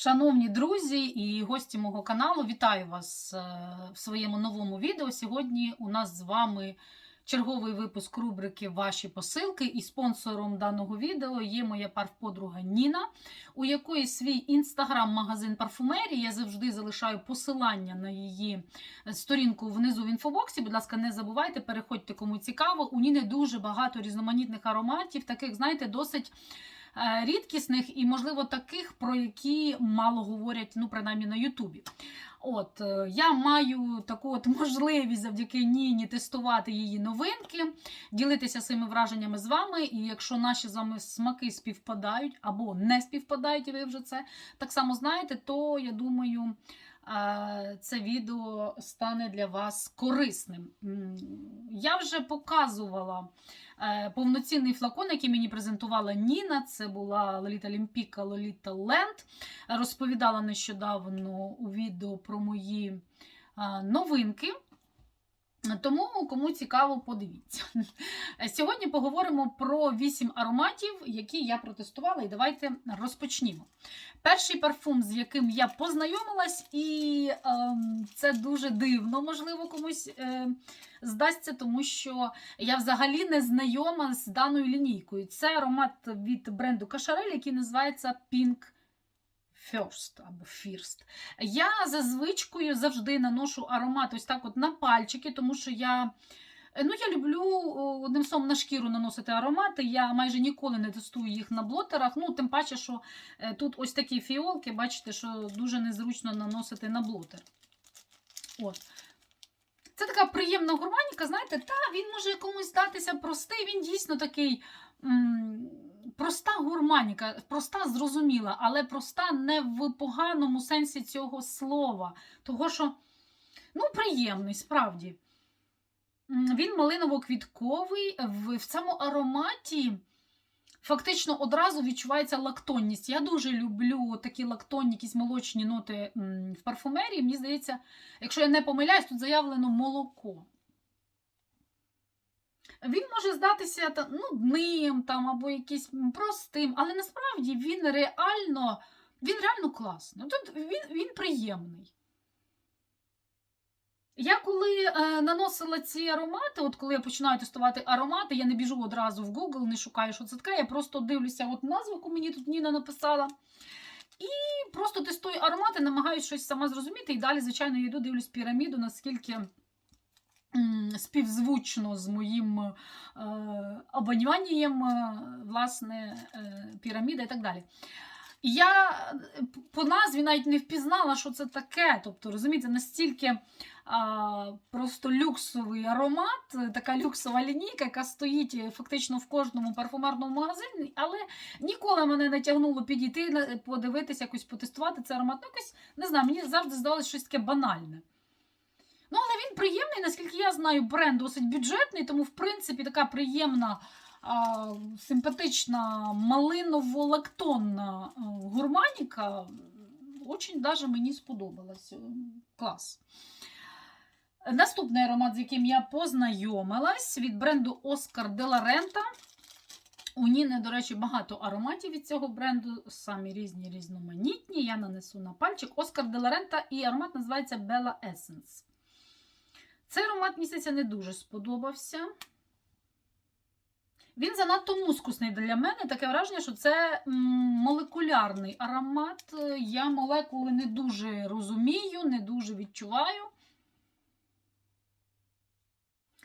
Шановні друзі і гості мого каналу, вітаю вас е, в своєму новому відео. Сьогодні у нас з вами черговий випуск рубрики Ваші посилки. І спонсором даного відео є моя парфподруга Ніна, у якої свій інстаграм-магазин парфумерії. Я завжди залишаю посилання на її сторінку внизу в інфобоксі. Будь ласка, не забувайте, переходьте кому цікаво. У Ніни дуже багато різноманітних ароматів, таких, знаєте, досить е, рідкісних і, можливо, таких, про які мало говорять, ну, принаймні на Ютубі. От, е, я маю таку от можливість завдяки Ніні тестувати її новинки, ділитися своїми враженнями з вами. І якщо наші з вами смаки співпадають або не співпадають, і ви вже це так само знаєте, то я думаю. Це відео стане для вас корисним. Я вже показувала е, повноцінний флакон, який мені презентувала Ніна. Це була Лоліта Лімпіка, Лоліта Ленд. Розповідала нещодавно у відео про мої новинки. Тому, кому цікаво, подивіться. Сьогодні поговоримо про 8 ароматів, які я протестувала, і давайте розпочнімо. Перший парфум, з яким я познайомилась, і ем, це дуже дивно, можливо, комусь е, здасться, тому що я взагалі не знайома з даною лінійкою. Це аромат від бренду Cacharel, який називається Pink First або First. Я за звичкою завжди наношу аромат ось так от на пальчики, тому що я. Ну, я люблю одним словом на шкіру наносити аромати. Я майже ніколи не тестую їх на блотерах. Ну, тим паче, що е, тут ось такі фіолки, бачите, що дуже незручно наносити на блотер. От. Це така приємна гурманіка, знаєте, та він може комусь здатися простий, він дійсно такий. м, Проста гурманіка, проста зрозуміла, але проста не в поганому сенсі цього слова. Того, що ну, приємний, справді. Він малиново-квітковий, в, цьому ароматі фактично одразу відчувається лактонність. Я дуже люблю такі лактонні, якісь молочні ноти в парфумерії. Мені здається, якщо я не помиляюсь, тут заявлено молоко. Він може здатися нудним там, або якийсь простим, але насправді він реально, він реально класний. Тут він, він приємний. Я коли е, наносила ці аромати, от коли я починаю тестувати аромати, я не біжу одразу в Google, не шукаю, що це таке. Я просто дивлюся от назву, яку мені тут Ніна написала. І просто тестую аромати, намагаюся щось сама зрозуміти. І далі, звичайно, йду, дивлюсь піраміду, наскільки співзвучно з моїм е, обонянням, е, власне, е, піраміда і так далі. Я е, по назві навіть не впізнала, що це таке. Тобто, розумієте, настільки а, просто люксовий аромат, е, така люксова лінійка, яка стоїть е, фактично в кожному парфумерному магазині, але ніколи мене не тягнуло підійти, подивитися, якось потестувати цей аромат. Ну, якось, не знаю, мені завжди здавалося щось таке банальне. Ну, але він приємний, наскільки я знаю, бренд досить бюджетний, тому, в принципі, така приємна, а, симпатична, малиново-лактонна гурманіка. Очень даже мені сподобалась. Клас. Наступний аромат, з яким я познайомилась, від бренду la Renta. У Ніни, до речі, багато ароматів від цього бренду, самі різні різноманітні. Я нанесу на пальчик. De la і аромат називається Bella Essence. Цей аромат, здається, не дуже сподобався. Він занадто мускусний для мене. Таке враження, що це молекулярний аромат. Я молекули не дуже розумію, не дуже відчуваю.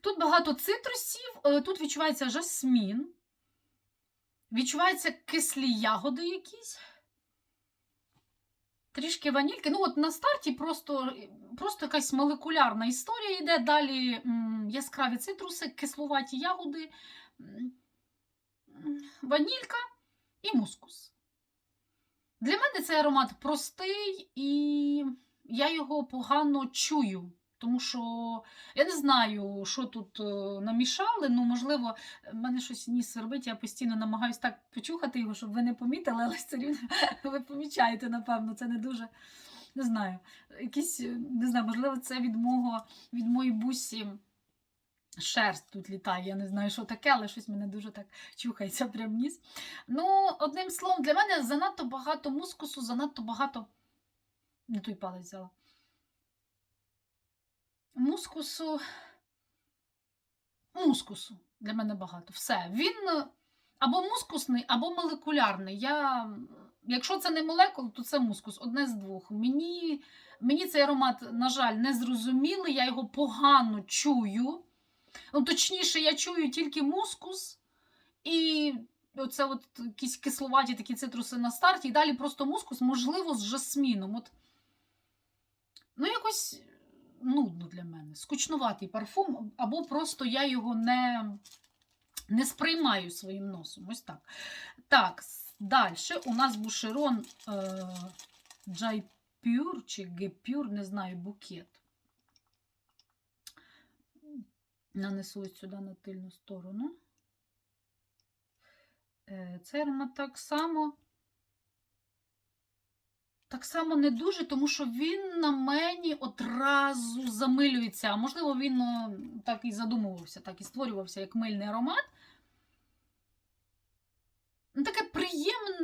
Тут багато цитрусів, е, тут відчувається жасмін, відчуваються кислі ягоди якісь. Трішки ванільки. Ну, от на старті просто, просто якась молекулярна історія йде. Далі яскраві цитруси, кислуваті ягоди, ванілька і мускус. Для мене цей аромат простий, і я його погано чую. Тому що я не знаю, що тут е, намішали. Ну, можливо, в мене щось ніс свербить, я постійно намагаюся так почухати його, щоб ви не помітили, але рівно ви помічаєте, напевно, це не дуже. Не знаю, якісь, е, не знаю, можливо, це від мого, від моєї бусі Шерсть тут літає, я не знаю, що таке, але щось мене дуже так чухається прям ніс. Ну, одним словом, для мене занадто багато мускусу, занадто багато. Не той палець взяла. Мускусу. Мускусу для мене багато. Все. Він або мускусний, або молекулярний. Я... Якщо це не молекула, то це мускус. Одне з двох. Мені, мені цей аромат, на жаль, не зрозумілий, я його погано чую. Ну, точніше, я чую тільки мускус і оце от якісь кисловаті такі цитруси на старті, і далі просто мускус, можливо, з жасміном. От, ну, якось нудно для мене. Скучнуватий парфум, або просто я його не, не сприймаю своїм носом. Ось так. Так, далі у нас бушерон е, Джайпюр чи Гепюр, не знаю, букет. Нанесу ось сюди на тильну сторону. Е, Цей аромат так само. Так само не дуже, тому що він на мені одразу замилюється. А можливо, він о, так і задумувався, так і створювався як мильний аромат. Ну, Таке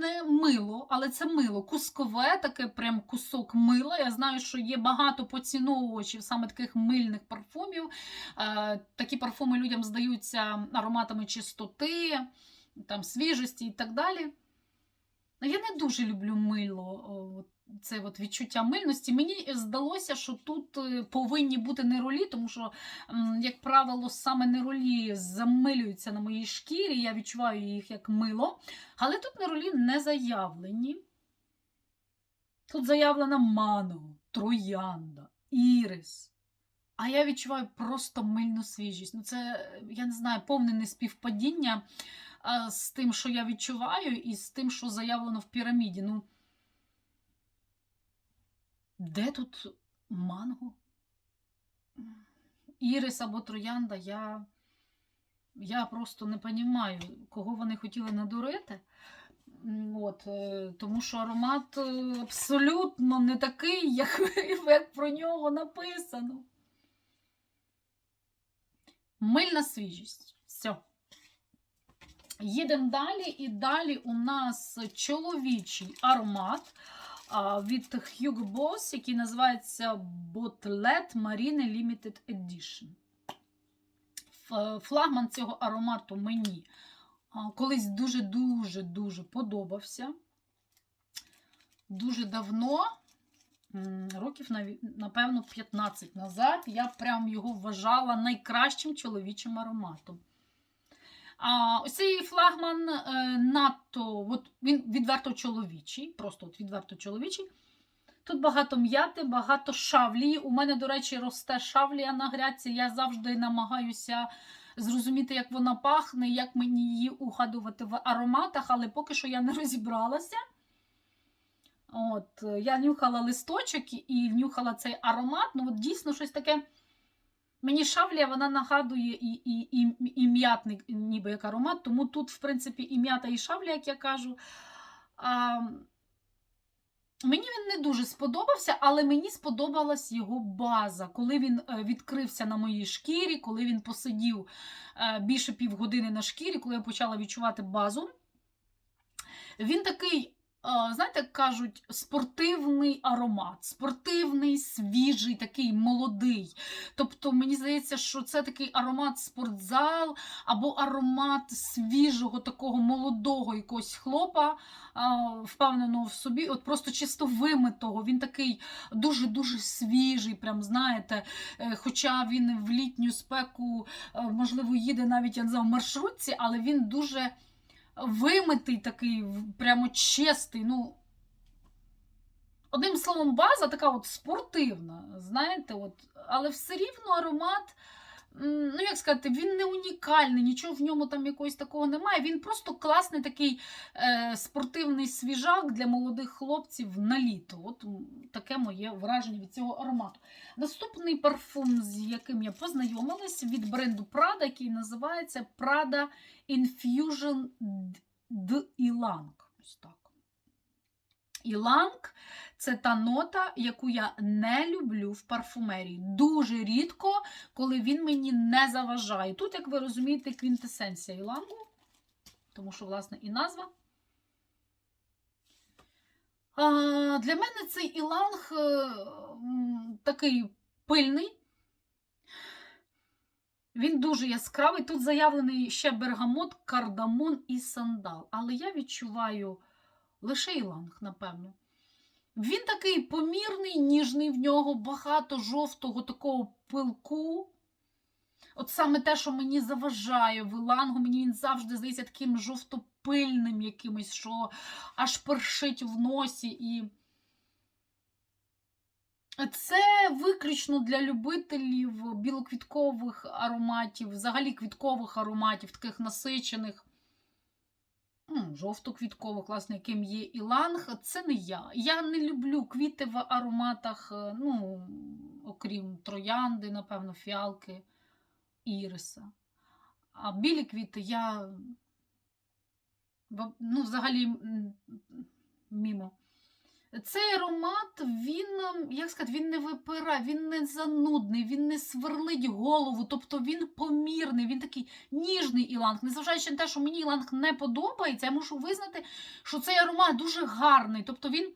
приємне мило, але це мило кускове, таке прям кусок мила. Я знаю, що є багато поціновувачів саме таких мильних парфумів. Е, Такі парфуми людям здаються ароматами чистоти, там, свіжості і так далі. Ну, Я не дуже люблю мило, це от відчуття мильності. Мені здалося, що тут е, повинні бути неролі, тому що, як правило, саме неролі замилюються на моїй шкірі, я відчуваю їх як мило. Але тут неролі не заявлені. Тут заявлена манго, троянда, ірис. А я відчуваю просто мильну свіжість. Ну, це, я не знаю, повне неспівпадіння з тим, що я відчуваю, і з тим, що заявлено в піраміді. Ну, де тут манго? Ірис або троянда, я, я просто не розумію, кого вони хотіли надурити. От, е, Тому що аромат е, абсолютно не такий, як, як про нього написано. Мильна свіжість. Їдемо далі, і далі у нас чоловічий аромат від Hugo Boss, який називається Bottlet Marine Limited Edition. Флагман цього аромату мені колись дуже-дуже-дуже подобався. Дуже давно, років, напевно, 15 назад, я прям його вважала найкращим чоловічим ароматом. А ось цей флагман е, надто, от він відверто чоловічий, просто от відверто чоловічий. Тут багато м'яти, багато шавлії. У мене, до речі, росте шавлія на грядці. Я завжди намагаюся зрозуміти, як вона пахне, як мені її угадувати в ароматах, але поки що я не розібралася. От, е, Я нюхала листочок і нюхала цей аромат. Ну, от дійсно щось таке. Мені шавлія вона нагадує і і, і, і м'ятник, ніби як аромат, тому тут, в принципі, і м'ята, і шавлія, як я кажу. А, Мені він не дуже сподобався, але мені сподобалась його база. Коли він е, відкрився на моїй шкірі, коли він посидів е, більше півгодини на шкірі, коли я почала відчувати базу. Він такий знаєте, як кажуть, спортивний аромат, спортивний, свіжий, такий молодий. Тобто, мені здається, що це такий аромат спортзал або аромат свіжого, такого молодого якогось хлопа, впевненого в собі, от просто чисто вимитого. Він такий дуже-дуже свіжий, прям знаєте, е, хоча він в літню спеку, е, можливо, їде навіть я не знаю, в маршрутці, але він дуже вимитий такий, прямо чистий. ну, Одним словом, база така от спортивна, знаєте, от, але все рівно аромат, ну, як сказати, він не унікальний, нічого в ньому там якогось такого немає. Він просто класний такий е, спортивний свіжак для молодих хлопців на літо. От таке моє враження від цього аромату. Наступний парфум, з яким я познайомилась, від бренду Prada, який називається Prada Infusion d'Ilang. Ось так. Іланг це та нота, яку я не люблю в парфумерії. Дуже рідко, коли він мені не заважає. Тут, як ви розумієте, квінтесенція ілангу, тому що, власне, і назва. А, для мене цей іланг е, такий пильний. Він дуже яскравий. Тут заявлений ще бергамот, кардамон і сандал. Але я відчуваю лише іланг, напевно. Він такий помірний, ніжний, в нього багато жовтого такого пилку. От саме те, що мені заважає в ілангу, мені він завжди здається таким жовтопильним якимось, що аж першить в носі. І це виключно для любителів білоквіткових ароматів, взагалі квіткових ароматів, таких насичених. М, Жовто-квіткових, класно, яким є іланг. Це не я. Я не люблю квіти в ароматах, е, ну, окрім троянди, напевно, фіалки, іриса. А білі квіти я ну, взагалі мімо. Цей аромат, він, ем, як сказати, він не випирає, він не занудний, він не сверлить голову, тобто він помірний, він такий ніжний іланг. Незважаючи на те, що мені іланг не подобається, я мушу визнати, що цей аромат дуже гарний. Тобто він,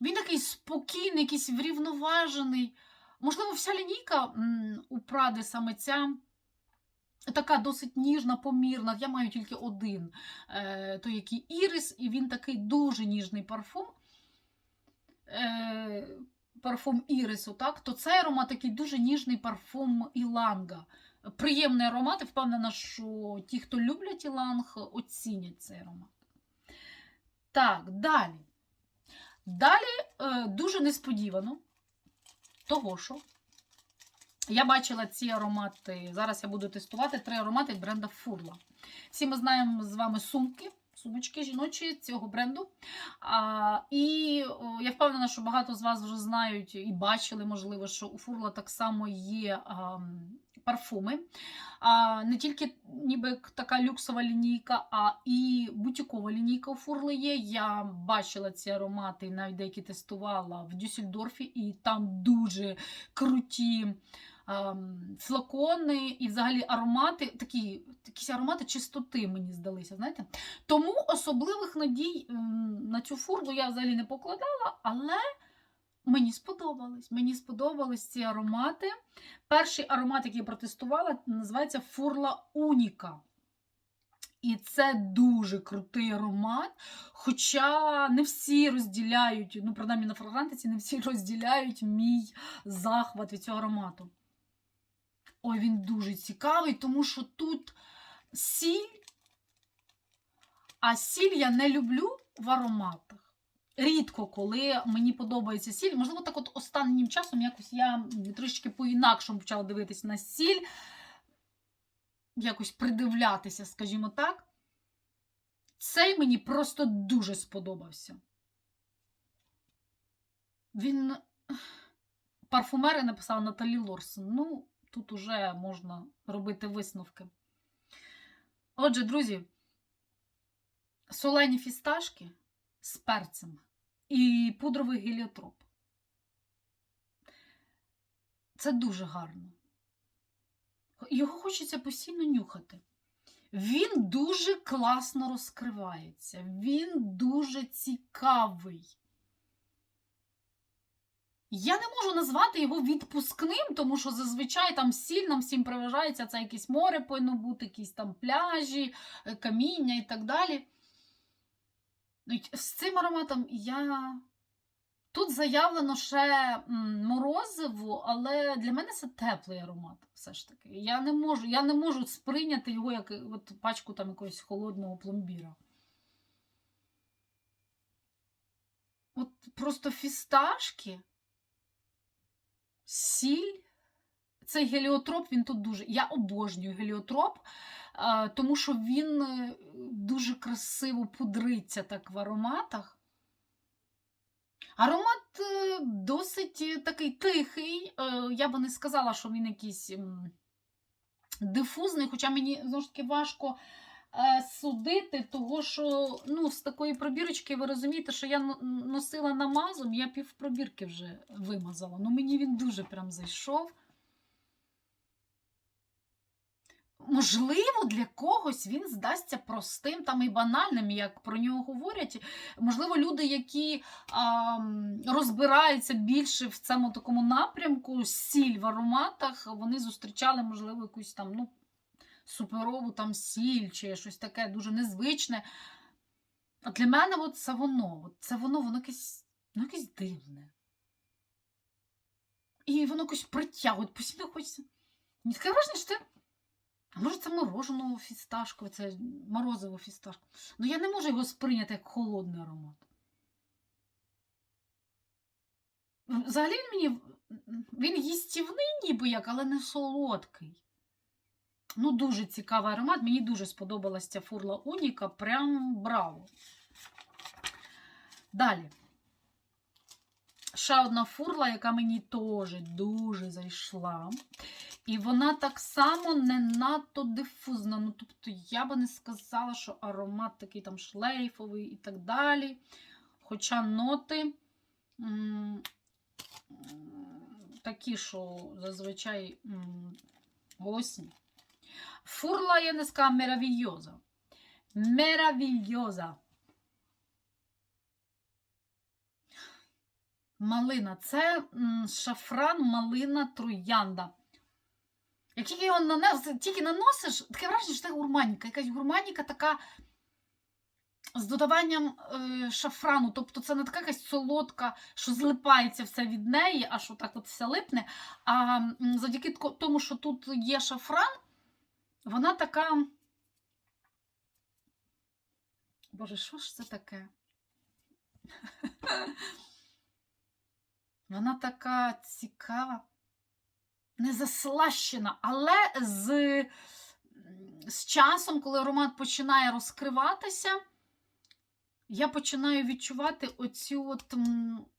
він такий спокійний, якийсь врівноважений. Можливо, вся лінійка у Пради саме ця. Така досить ніжна, помірна. Я маю тільки один, е, той який Ірис, і він такий дуже ніжний парфум. Е, парфум Ірису, так? то цей аромат такий дуже ніжний парфум Іланга. Приємний аромат, і впевнена, що ті, хто люблять Іланг, оцінять цей аромат. Так, далі. Далі е, дуже несподівано, того що. Я бачила ці аромати. Зараз я буду тестувати три аромати від бренда Фурла. Всі ми знаємо з вами сумки, сумочки жіночі цього бренду. А, і я впевнена, що багато з вас вже знають і бачили, можливо, що у Фурла так само є а, парфуми. А, не тільки ніби така люксова лінійка, а і бутікова лінійка у Фурли є. Я бачила ці аромати, навіть деякі тестувала в Дюссельдорфі, і там дуже круті флакони і взагалі аромати, такі, якісь аромати чистоти, мені здалися. знаєте. Тому особливих надій на цю фурду я взагалі не покладала, але мені сподобались. Мені сподобались ці аромати. Перший аромат, який я протестувала, називається Фурла Уніка. І це дуже крутий аромат. Хоча не всі розділяють, ну, принаймні на фрагрантиці, не всі розділяють мій захват від цього аромату. Ой, він дуже цікавий, тому що тут сіль, а сіль я не люблю в ароматах. Рідко, коли мені подобається сіль. Можливо, так от останнім часом якось я трішки по-інакшому почала дивитися на сіль, якось придивлятися, скажімо так. Цей мені просто дуже сподобався. Він. Парфумери написала Наталі Лорсон. Ну, тут уже можна робити висновки. Отже, друзі, солені фісташки з перцем і пудровий геліотроп. Це дуже гарно. Його хочеться постійно нюхати. Він дуже класно розкривається, він дуже цікавий. Я не можу назвати його відпускним, тому що зазвичай там сіль всім приважається, це якесь море повинно бути, якісь там пляжі, е, каміння і так далі. Ну, З цим ароматом я. Тут заявлено ще морозиво, але для мене це теплий аромат, все ж таки. Я не можу, я не можу сприйняти його як от, пачку там якогось холодного пломбіра. От просто фісташки, сіль. Цей геліотроп, він тут дуже. Я обожнюю геліотроп, тому що він е, дуже красиво пудриться так в ароматах. Аромат е, досить е, такий тихий. Я би не сказала, що він якийсь дифузний, хоча мені знову ж таки важко судити, того що ну, з такої пробірочки ви розумієте, що я носила намазом, я пів пробірки вже вимазала. Ну мені він дуже прям зайшов. Можливо, для когось він здасться простим там і банальним, як про нього говорять. Можливо, люди, які а, розбираються більше в цьому такому напрямку, сіль в ароматах, вони зустрічали, можливо, якусь там ну, суперову там сіль чи щось таке дуже незвичне. А для мене от це воно. От це воно, воно якесь, ну, якесь дивне. І воно якось притягує, постійно хочеться. Мені таке враження, що це. А може, це мороженого фісташкове, це морозиво фісташкове. Ну я не можу його сприйняти як холодний аромат. Взагалі він мені він їстівний ніби як, але не солодкий. Ну, дуже цікавий аромат. Мені дуже сподобалася ця фурла Уніка. Прям браво. Далі. Ще одна фурла, яка мені теж дуже зайшла. І вона так само не надто дифузна. Ну, тобто, я би не сказала, що аромат такий там шлейфовий і так далі. Хоча ноти такі, що зазвичай голосні. Я не сказала, меравільйоза. Меравільйоза. Малина. Це шафран, малина, троянда. Як тільки його нанес, тільки наносиш, таке враження, що це гурманіка. Якась гурманіка така з додаванням е, шафрану. Тобто це не така якась солодка, що злипається все від неї, аж отак от все липне. А завдяки тому, що тут є шафран, вона така. Боже, що ж це таке? Вона така цікава, не заслащена, але з, з часом, коли аромат починає розкриватися, я починаю відчувати оцю от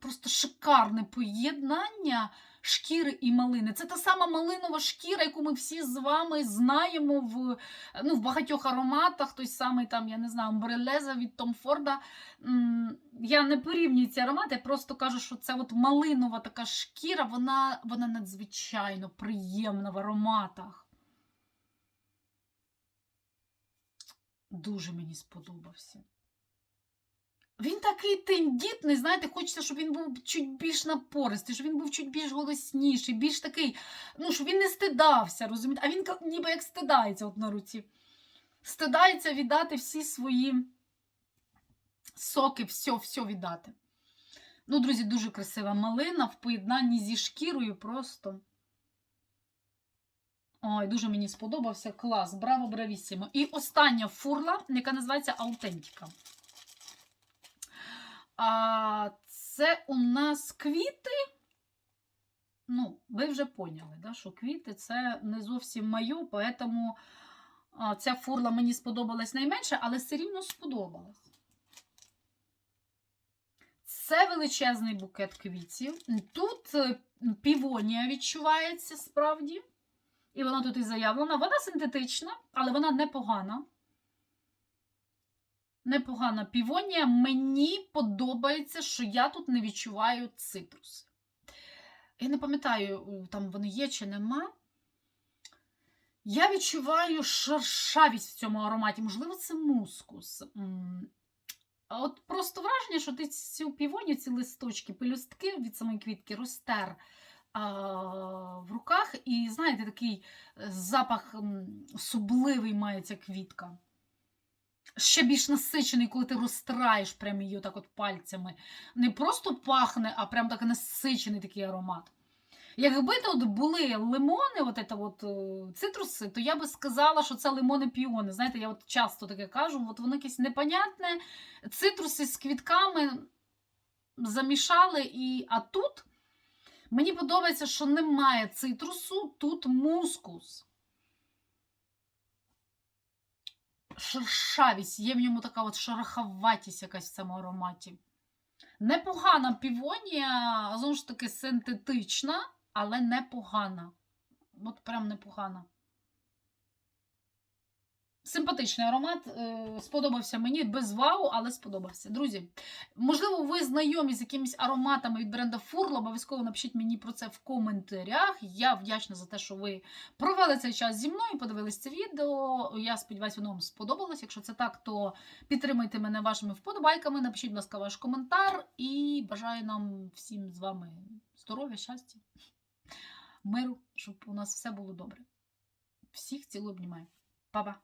просто шикарне поєднання шкіри і малини. Це та сама малинова шкіра, яку ми всі з вами знаємо в, ну, в багатьох ароматах. Той самий там, я не знаю, Умбрелеза від Том Форда. Я не порівнюю ці аромати, я просто кажу, що це от малинова така шкіра, вона, вона надзвичайно приємна в ароматах. Дуже мені сподобався. Він такий тендітний, знаєте, хочеться, щоб він був чуть більш напористий, щоб він був чуть більш голосніший, більш такий, ну, щоб він не стидався, розумієте? А він ніби як стидається от на руці. Стидається віддати всі свої соки, все, все віддати. Ну, друзі, дуже красива малина в поєднанні зі шкірою просто. Ой, дуже мені сподобався. Клас, браво, бравісімо. І остання фурла, яка називається Аутентіка. А це у нас квіти. Ну, ви вже поняли, да, що квіти це не зовсім моє, поэтому ця фурла мені сподобалась найменше, але все рівно сподобалась. Це величезний букет квітів. Тут е, півонія відчувається справді. І вона тут і заявлена. Вона синтетична, але вона непогана. Непогана півонія. Мені подобається, що я тут не відчуваю цитрус. Я не пам'ятаю, там вони є чи нема. Я відчуваю шершавість в цьому ароматі. Можливо, це мускус. От просто враження, що ти цю півонію, ці листочки, пелюстки від самої квітки розтер а, в руках, і знаєте, такий е, запах м, особливий має ця квітка. Ще більш насичений, коли ти розтираєш прямо її так от пальцями. Не просто пахне, а прям так насичений такий аромат. Якби тут були лимони, от це от, е, цитруси, то я би сказала, що це лимони піони. Знаєте, я от часто таке кажу, от воно якесь непонятне. Цитруси з квітками замішали, і... а тут мені подобається, що немає цитрусу, тут мускус. Шершавість, є в ньому така от шероховатість якась в цьому ароматі. Непогана півонія, знову ж таки, синтетична, але непогана. От прям непогана. Симпатичний аромат, е, сподобався мені без вау, але сподобався. Друзі, можливо, ви знайомі з якимись ароматами від бренда Фурла. Обов'язково напишіть мені про це в коментарях. Я вдячна за те, що ви провели цей час зі мною, подивились це відео. Я сподіваюся, воно вам сподобалось. Якщо це так, то підтримайте мене вашими вподобайками. Напишіть, будь ласка, ваш коментар і бажаю нам всім з вами здоров'я, щастя, миру, щоб у нас все було добре. Всіх цілу обнімаю. Па-па!